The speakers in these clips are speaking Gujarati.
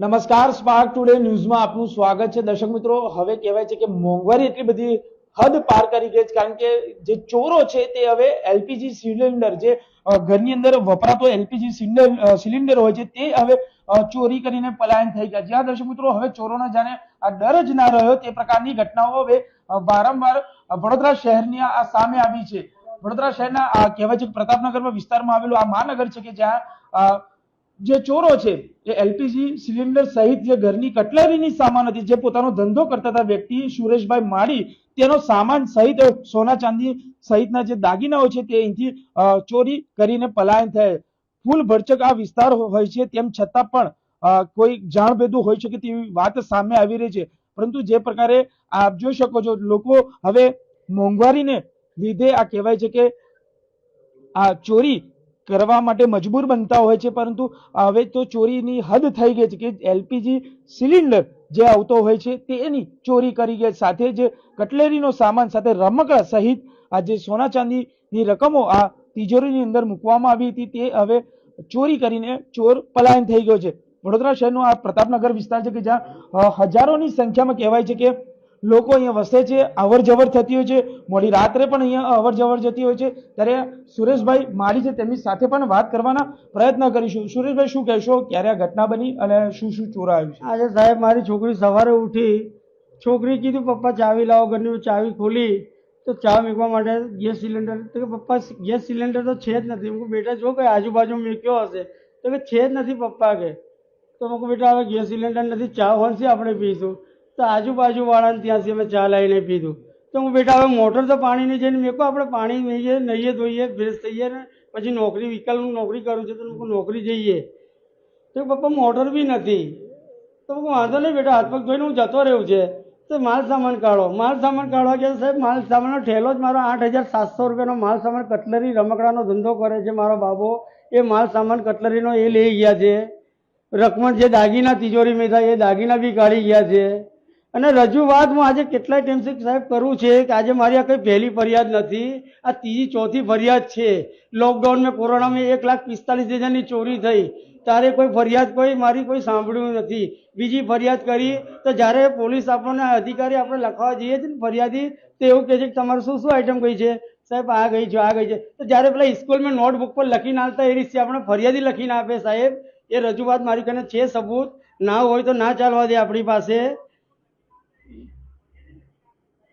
નમસ્કાર સ્પાર્ક ટુડે ન્યૂઝમાં આપનું સ્વાગત છે. દર્શક મિત્રો, હવે કહેવાય છે કે મોંઘવારી એટલી બધી હદ પાર કરી ગઈ છે, કારણ કે જે ચોરો છે તે હવે એલપીજી સિલિન્ડર જે ઘરની અંદર વપરાતો એલપીજી સિલિન્ડર હોય છે તે હવે ચોરી કરીને પલાયન થઈ ગયા જ્યાં દર્શક મિત્રો, હવે ચોરોના જાણે આ ડર જ ના રહ્યો તે પ્રકારની ઘટનાઓ હવે વારંવાર વડોદરા શહેરની આ સામે આવી છે. વડોદરા શહેરના કહેવાય છે પ્રતાપનગરમાં વિસ્તારમાં આવેલું આ મહાનગર છે કે જ્યાં જે ચોરો છે, એ એલપીજી સિલિન્ડર સહિત જે ઘરની કટલરીની સામાન હતી, જે પોતાનો ધંધો કરતા હતા વ્યક્તિ સુરેશભાઈ માળી, તેનો સામાન સહિત સોના ચાંદી સહિતના જે દાગીનાઓ છે તે અહીંથી ચોરી કરીને પલાયન થયા. ફૂલ ભરચક આ વિસ્તાર હોય છે, તેમ છતાં પણ કોઈ જાણભેદું હોઈ શકે તેવી વાત સામે આવી રહી છે. પરંતુ જે પ્રકારે આપ જોઈ શકો છો, લોકો હવે મોંઘવારીને લીધે આ કહેવાય છે કે આ ચોરી કરવા માટે મજબૂર બનતા હોય છે, પરંતુ હવે તો ચોરીની હદ થઈ ગઈ છે કે એલપીજી સિલિન્ડર જે આવતો હોય છે, તેની ચોરી કરી ગયા સાથે જે કટલેરીનો સામાન સાથે રમકડા સહિત આ જે સોના ચાંદીની રકમો આ તિજોરીની અંદર મૂકવામાં આવી હતી. તે હવે ચોરી કરીને ચોર પલાયન થઈ ગયો છે. વડોદરા શહેરનો આ પ્રતાપનગર વિસ્તાર છે કે જ્યાં હજારોની સંખ્યામાં કહેવાય છે કે લોકો અહીંયા વસે છે અવર જવર થતી હોય છે, મોડી રાત્રે પણ અહીંયા અવર જવર જતી હોય છે. ત્યારે સુરેશભાઈ મારી છે તેમની સાથે પણ વાત કરવાના પ્રયત્ન કરીશું. સુરેશભાઈ, શું કહેશો? ક્યારે આ ઘટના બની અને શું શું ચોરાયું છે? આજે સાહેબ મારી છોકરી સવારે ઉઠી, છોકરી કીધું, પપ્પા, ચાવી લાવો, ઘરની ચાવી ખોલી. તો ચા મૂકવા માટે ગેસ સિલિન્ડર, તો કે, પપ્પા, ગેસ સિલિન્ડર તો છે જ નથી. હું બેટા, જો કે આજુબાજુ મૂક્યો હશે, તો કે છે જ નથી પપ્પા કે. તો મૂકું બેટા, હવે ગેસ સિલિન્ડર નથી, ચા હોનથી આપણે પીશું. તો આજુબાજુ વાળાને ત્યાંથી અમે ચા લાવીને પીધું. તો હું બેટા હવે મોટર તો પાણીની જઈને મેં કહું આપણે પાણી નહીએ નહીએ ધોઈએ ફ્રેશ થઈએ ને પછી નોકરી વિકલ્પનું નોકરી કરું છું તો હું નોકરી જઈએ. તો પપ્પા, મોટર બી નથી. તો હું વાંધો નહીં બેટા, હાથ પગ ધોઈને હું જતો રહ્યું છે. તો માલ સામાન કાઢો. માલ સામાન કાઢવા ગયા સાહેબ, માલ સામાનનો ઠેલો જ મારો આઠ હજાર સાતસો રૂપિયાનો માલ સામાન કટલરી રમકડાનો ધંધો કરે છે મારો બાબો. એ માલ સામાન કટલરીનો એ લઈ ગયા છે. રકમત જે દાગીના, તિજોરી મેં થાય એ દાગીના બી કાઢી ગયા છે. અને રજૂઆત હું આજે કેટલાય ટાઈમથી સાહેબ કરું છે કે આજે મારી આ કંઈ પહેલી ફરિયાદ નથી. આ ત્રીજી, ચોથી ફરિયાદ છે. લોકડાઉનમાં કોરોનામાં એક લાખ પિસ્તાલીસ હજારની ચોરી થઈ. ત્યારે કોઈ ફરિયાદ કોઈ મારી કોઈ સાંભળ્યું નથી. બીજી ફરિયાદ કરી તો જ્યારે પોલીસ આપણને અધિકારી આપણે લખવા જઈએ છીએ ને ફરિયાદી, તો એવું કહે છે કે તમારે શું શું આઈટમ કઈ છે? સાહેબ, આ ગઈ છે, આ ગઈ છે. તો જ્યારે પેલા સ્કૂલમાં નોટબુક પર લખીને આવતા એ રીતે આપણે ફરિયાદી લખીને આપે સાહેબ. એ રજૂઆત મારી કને છે સબૂત. ના હોય તો ના ચાલવા દે આપણી પાસે.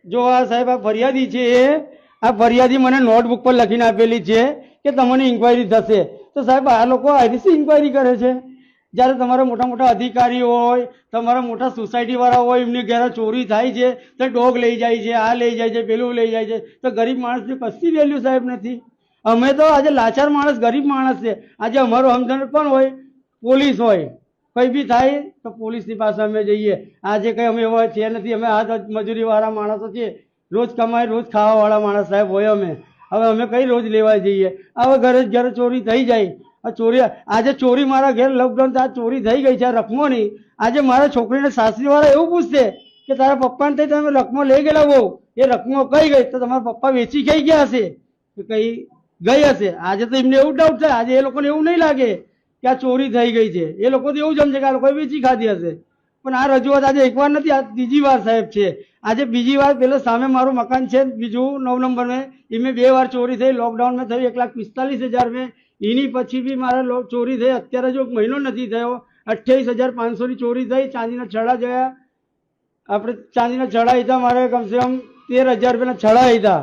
જો આ સાહેબ, આ ફરિયાદી છે એ, આ ફરિયાદી મને નોટબુક પર લખીને આપેલી છે કે તમને ઇન્ક્વાયરી થશે. તો સાહેબ, આ લોકો રીતે ઇન્ક્વાયરી કરે છે. જ્યારે તમારા મોટા મોટા અધિકારી હોય, તમારા મોટા સોસાયટીવાળા હોય, એમની ઘરે ચોરી થાય છે, તો ડોગ લઈ જાય છે, આ લઈ જાય છે, પેલું લઈ જાય છે, તો ગરીબ માણસની કશી વેલ્યુ સાહેબ નથી? અમે તો આજે લાચાર માણસ, ગરીબ માણસ છે. આજે અમારો હમદર્દ પણ હોય, પોલીસ હોય. કંઈ બી થાય, તો પોલીસની પાસે અમે જઈએ. આજે કંઈ અમે એવા છે નથી, અમે હાથ મજૂરીવાળા માણસો છીએ. રોજ કમાય, રોજ ખાવાવાળા માણસ સાહેબ હોય અમે. હવે અમે કઈ રોજ લેવા જઈએ? હવે ઘરે જ ઘરે ચોરી થઈ જાય. આ ચોરી, આજે ચોરી મારા ઘેર લોકડાઉન આ ચોરી થઈ ગઈ છે આ રકમોની. આજે મારા છોકરીને સાસરીવાળા એવું પૂછશે કે, તારા પપ્પાને થઈ તમે રકમો લઈ ગયેલા બહુ એ રકમો કઈ ગઈ? તો તમારા પપ્પા વેચી ગઈ ગયા હશે. કે કઈ ગઈ હશે? આજે તો એમને એવું ડાઉટ થાય. આજે એ લોકોને એવું નહીં લાગે. કે આ ચોરી થઈ ગઈ છે. એ લોકો તો એવું સમજે કે આ લોકોએ વેચી ખાધી હશે. પણ આ રજૂઆત આજે એકવાર નથી, આ ત્રીજી વાર સાહેબ છે. આજે બીજી વાર પેલો સામે મારું મકાન છે, બીજું નવ નંબર મેં એમાં બે વાર ચોરી થઈ, લોકડાઉનમાં થઈ એક લાખ પિસ્તાલીસ હજાર મેં એની પછી બી મારે ચોરી થઈ, અત્યારે જો મહિનો નથી થયો, અઠ્યાવીસ હજાર પાંચસોની ચોરી થઈ, ચાંદીના છડા જયા. આપણે ચાંદીના છડા હતા મારે કમસે કમ તેર હજાર રૂપિયાના છડા હતા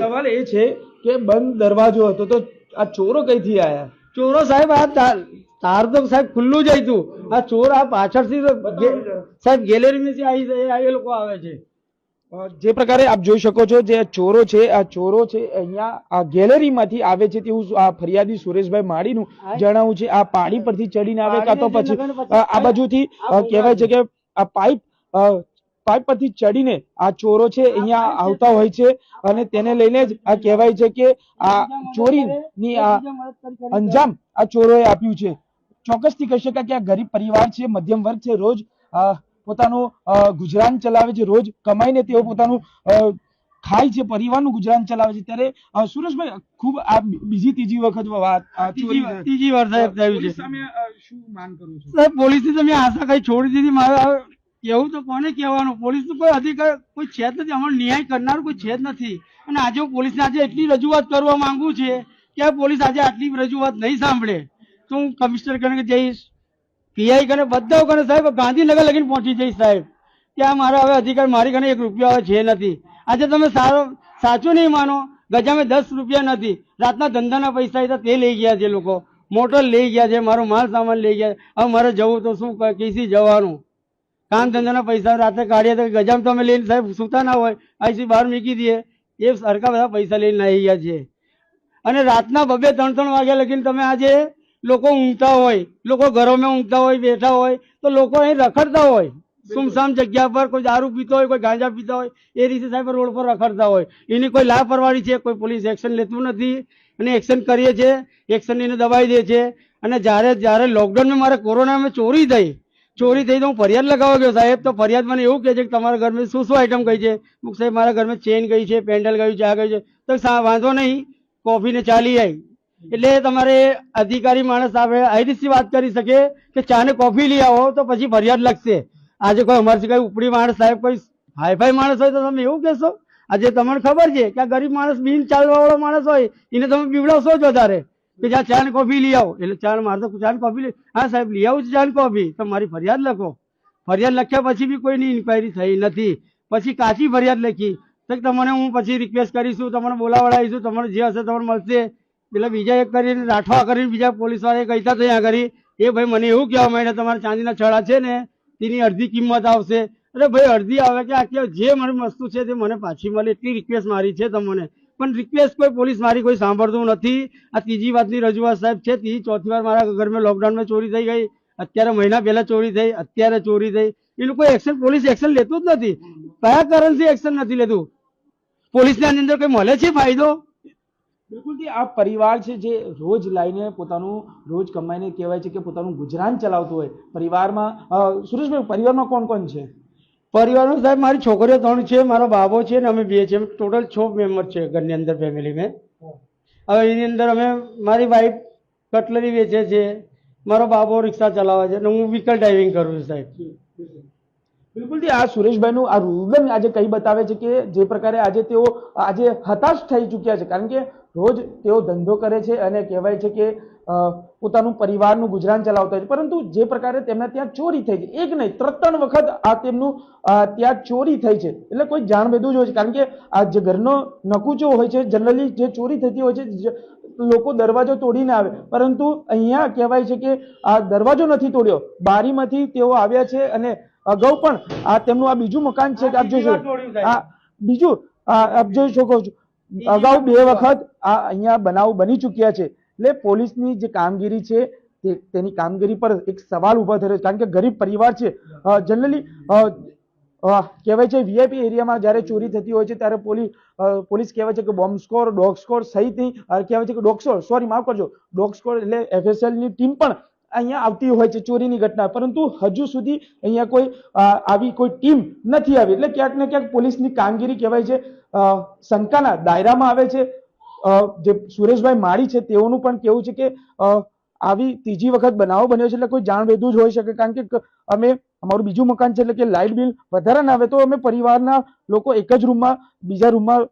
સવાલ એ છે કે બંધ દરવાજો હતો તો આ ચોરો કઈથી આયા? ચોરો સાહેબ આ તાર તાર તો સાહેબ ખુલ્લું જ હતું આ ચોર આ પાછળથી સાહેબ ગેલેરીમાંથી આવી જાય એ લોકો આવે છે. જે પ્રકારે આપ જોઈ શકો છો જે ચોરો છે આ ચોરો છે અહીંયા આ ગેલેરીમાંથી આવે છે તેવું આ ફરિયાદી સુરેશભાઈ માળીનું જણાવું છે. આ પાણી પરથી ચડીને આવે કાં તો પછી આ બાજુથી કહેવાય છે કે આ પાઇપ પાઇપ પરથી ચડીને આ ચોરો છે અહીંયા આવતા હોય છે અને તેને લઈને જ આ કહેવાય છે કે આ ચોરીની આ અંજામ આ ચોરોએ આપ્યું છે. ચોક્કસથી કહી શકાય કે આ ગરીબ પરિવાર છે મધ્યમ વર્ગ છે રોજ પોતાનું ગુજરાન ચલાવે છે રોજ કમાઈને તેઓ પોતાનું ખાય છે પરિવારનું ગુજરાન ચલાવે છે. ત્યારે સુરેશભાઈ ખૂબ આ બીજી ત્રીજી વખત વાત ત્રીજી વાર સાહેબ થયું છે. પોલીસ સામે શું માંગ કરું છું? સાહેબ પોલીસની તો આશા કઈ છોડી દીધી? મારે એવું તો કોને કહેવાનું? પોલીસનું કોઈ અધિકાર, કોઈ છે જ નથી. અમારો ન્યાય કરનાર કોઈ છે જ નથી. અને આજે હું પોલીસને આજે એટલી રજૂઆત કરવા માંગુ છે કે પોલીસ આજે આટલી રજૂઆત નહીં સાંભળે. તો હું કમિશનર કરીને જઈશ, પીઆઈ કને બધા કને, સાહેબ, ગાંધીનગર લગીને પહોંચી જઈશ, સાહેબ. કે આ મારા હવે અધિકાર, મારી કને એક રૂપિયા છે નથી. આજે તમે સારો, સાચું નહીં માનો, ગજામાં દસ રૂપિયા નથી. રાતના ધંધાના પૈસા હતા તે લઈ ગયા છે લોકો. મોટર લઈ ગયા છે, મારો માલ સામાન લઈ ગયા હવે મારે જવું તો શું કઈથી જવાનું? કામ ધંધાના પૈસા રાતે કાઢીએ તો ગજામ તમે લઈને સાહેબ સૂતા ના હોય. અહીંથી બહાર મૂકી દઈએ. એ સરખા બધા પૈસા લઈને આવી ગયા છે. અને રાતના બબે ત્રણ ત્રણ વાગ્યા લગીને તમે આજે લોકો ઊંઘતા હોય લોકો ઘરોમાં ઊંઘતા હોય બેઠા હોય તો લોકો અહીં રખડતા હોય. સુમસામ જગ્યા પર કોઈ દારૂ પીતો હોય કોઈ ગાંજા પીતા હોય એ રીતે સાહેબ રોડ પર રખડતા હોય. એની કોઈ લાપરવાહી છે કોઈ પોલીસ એક્શન લેતું નથી. અને એક્શન કરીએ છીએ એક્શન એને દબાઈ દે છે. અને જ્યારે જ્યારે લોકડાઉનમાં મારે કોરોનામાં ચોરી થઈ ચોરી થઈ તો હું ફરિયાદ લગાવવા ગયો સાહેબ. તો ફરિયાદ મને એવું કહે છે કે તમારા ઘરમાં શું શું આઈટમ ગઈ છે? હું સાહેબ, મારા ઘરમાં ચેન ગઈ છે, પેન્ડલ ગયું છે, આ ગયું છે. તો વાંધો નહીં કોફી ને ચાલી આવી એટલે તમારે અધિકારી માણસ આપણે આઈડીસી વાત કરી શકે કે ચા ને કોફી લઈ આવો, તો પછી ફરિયાદ લખશે. આજે કોઈ અમારથી કઈ ઉપડી માણસ, સાહેબ, કોઈ હાઈફાઈ માણસ હોય તો તમે એવું કહેશો? આજે તમને ખબર છે કે આ ગરીબ માણસ બિન ચાલવાવાળો માણસ હોય, એને તમે પીવડાવશો જ વધારે. કે જ્યાં ચા ને કોફી લઈ આવો. એટલે ચા મારે તો ચા ને કોફી હા સાહેબ, લઈ આવું ચા ને કોફી. તો મારી ફરિયાદ લખો. ફરિયાદ લખ્યા પછી બી કોઈની ઇન્ક્વાયરી થઈ નથી. પછી કાચી ફરિયાદ લખી. તો તમને હું પછી રિક્વેસ્ટ કરીશું, તમને બોલાવડાવીશું, તમને જે હશે તમને મળશે. એટલે બીજા એક કરીને, રાઠવા કરીને બીજા પોલીસવાળા ત્યાં કરી એ ભાઈ, મને એવું કહેવા માંડ્યા, તમારા ચાંદીના છડા છે ને, તેની અડધી કિંમત આવશે. અરે ભાઈ, અડધી આવે કે આખી જે મને વસ્તુ છે તે મને પાછી મળે. એટલી રિક્વેસ્ટ મારી છે તમને. પણ રિક્વેસ્ટ કોઈ પોલીસ મારી કોઈ સાંભળતું નથી. આ ત્રીજી વાતની રજૂઆત સાહેબ છે, ત્રીજી, ચોથી વાર મારા ઘરમાં લોકડાઉનમાં ચોરી થઈ ગઈ. અત્યારે મહિના પહેલા ચોરી થઈ, અત્યારે ચોરી થઈ. એ લોકો એક્શન પોલીસ એક્શન લેતું જ નથી. કયા કારણથી એક્શન નથી લેતું? પોલીસને અંદર કોઈ મળે છે ફાયદો? બિલકુલથી આ પરિવાર છે જે રોજ લાઈને પોતાનું, રોજ કમાઈને કહેવાય છે કે પોતાનું ગુજરાન ચલાવતું હોય. પરિવારમાં સુરેશભાઈ, પરિવારમાં કોણ કોણ છે? પરિવારમાં સાહેબ, મારી છોકરીઓ ત્રણ છે, મારો બાબો છે ને અમે બે છે. ટોટલ છ મેમ્બર છે ઘરની અંદર ફેમિલી મેં. હવે એની અંદર અમે, મારી વાઈફ કટલરી વેચે છે, મારો બાબો રિક્ષા ચલાવે છે અને હું વ્હીકલ ડ્રાઇવિંગ કરું છું સાહેબ. બિલકુલથી આ સુરેશભાઈનું, આ રુદન આજે કઈ બતાવે છે કે જે પ્રકારે આજે તેઓ, આજે હતાશ થઈ ચૂક્યા છે. કારણ કે રોજ તેઓ ધંધો કરે છે અને કહેવાય છે કે પોતાનું પરિવારનું ગુજરાન ચલાવતા હોય છે. પરંતુ જે પ્રકારે તેમના ત્યાં ચોરી થઈ છે એક નહીં ત્રણ ત્રણ વખત આ તેમનું ત્યાં ચોરી થઈ છે. એટલે કોઈ જાણભેદું જ હોય છે. કારણ કે આ જે ઘરનો નકુચો હોય છે જનરલી જે ચોરી થતી હોય છે લોકો દરવાજો તોડીને આવે. પરંતુ અહીંયા કહેવાય છે કે આ દરવાજો નથી તોડ્યો. બારીમાંથી તેઓ આવ્યા છે અને અગાઉ પણ આ તેમનું આ બીજું મકાન છે આપ જોઈ શકો આ બીજું આપ જોઈ શકો છો. અગાઉ બે વખત આ અહીંયા બનાવ બની ચૂક્યા છે. એટલે પોલીસની જે કામગીરી છે, તે તેની કામગીરી પર એક સવાલ ઊભો થયો છે. કારણ કે ગરીબ પરિવાર છે. જનરલી કહેવાય છે વીઆઈપી એરિયામાં જ્યારે ચોરી થતી હોય છે, ત્યારે પોલીસ પોલીસ કહેવાય છે કે બોમ્બ સ્કોર, ડોગ સ્કોર સહિતની કહેવાય છે કે ડોગ સ્કોર, સોરી, માફ કરજો, ડોગ સ્કોર એટલે એફએસએલની ટીમ પણ અહીંયા આવતી હોય છે ચોરીની ઘટના. પરંતુ હજુ સુધી અહીંયા કોઈ આવી કોઈ ટીમ નથી આવી. એટલે ક્યાંક ને ક્યાંક પોલીસની કામગીરી કહેવાય છે શંકાના દાયરામાં આવે છે. જે સુરેશભાઈ માળી છે, તેઓનું પણ કેવું છે કે આવી ત્રીજી વખત બનાવો બન્યો છે, એટલે કોઈ જાણવેધું જ હોઈ શકે. કારણ કે અમે, અમારું બીજું મકાન છે, એટલે કે લાઇટ બિલ વધારે ના આવે, તો અમે પરિવારના લોકો એક જ રૂમમાં, બીજા રૂમમાં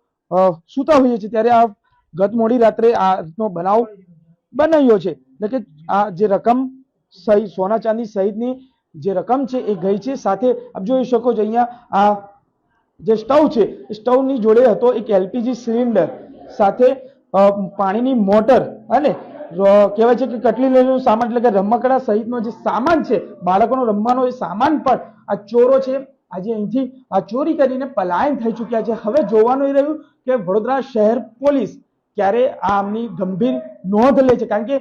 સૂતા હોઈએ છીએ. ત્યારે આ ગત મોડી રાત્રે આ રીતનો બનાવ બનાવ્યો છે. એટલે કે આ જે રકમ સહિત સોના ચાંદી સહિતની જે રકમ છે, એ ગઈ છે. સાથે આપ જોઈ શકો છો, અહીંયા આ જે સ્ટવ છે સ્ટવની જોડે હતો એક એલપીજી સિલિન્ડર. સાથે પાણીની મોટર અને કહેવાય છે કે કટલી કટલીનો સામાન, એટલે કે રમકડા સહિતનો જે સામાન છે, બાળકોનો રમવાનો એ સામાન પણ આ ચોરો છે, આજે અહીંથી આ ચોરી કરીને પલાયન થઈ ચૂક્યા છે. હવે જોવાનું એ રહ્યું કે વડોદરા શહેર પોલીસ ક્યારે આ આમની ગંભીર નોંધ લે છે. કારણ કે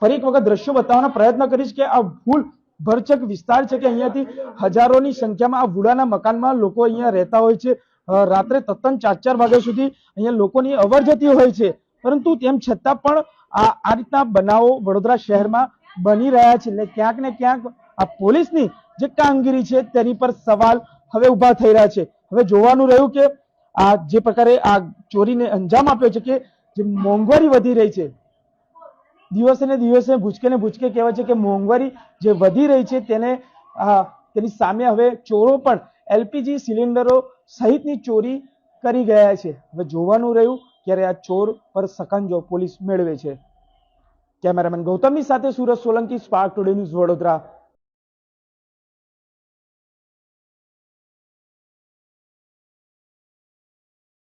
ફરી એક વખત દ્રશ્યો બતાવવાનો પ્રયત્ન કરીશ કે આ ભૂલ ભરચક વિસ્તાર છે કે અહીંયાથી હજારોની સંખ્યામાં આ વુડાના મકાનમાં લોકો અહીંયા રહેતા હોય છે. રાત્રે તદ્દન ચાર ચાર વાગ્યા સુધી અહીંયા લોકોની અવર જતી હોય છે. પરંતુ તેમ છતાં પણ આ આ રીતના બનાવો વડોદરા શહેરમાં બની રહ્યા છે. એટલે ક્યાંક ને ક્યાંક આ પોલીસની જે કામગીરી છે તેની પર સવાલ હવે ઊભા થઈ રહ્યા છે. હવે જોવાનું રહ્યું કે આ જે પ્રકારે આ ચોરીને અંજામ આપ્યો છે કે જે મોંઘવારી વધી રહી છે. દિવસે ને દિવસે ભૂચકે ને ભૂચકે કહેવાય છે કે મોંઘવારી જે વધી રહી છે તેને તેની સામે હવે ચોરો પણ એલપીજી સિલિન્ડરો સહિતની ચોરી કરી ગયા છે. હવે જોવાનું રહ્યું ત્યારે આ ચોર પર સકંજો પોલીસ મેળવે છે. કેમેરામેન ગૌતમની સાથે Surat Solanki spark today news Vadodara.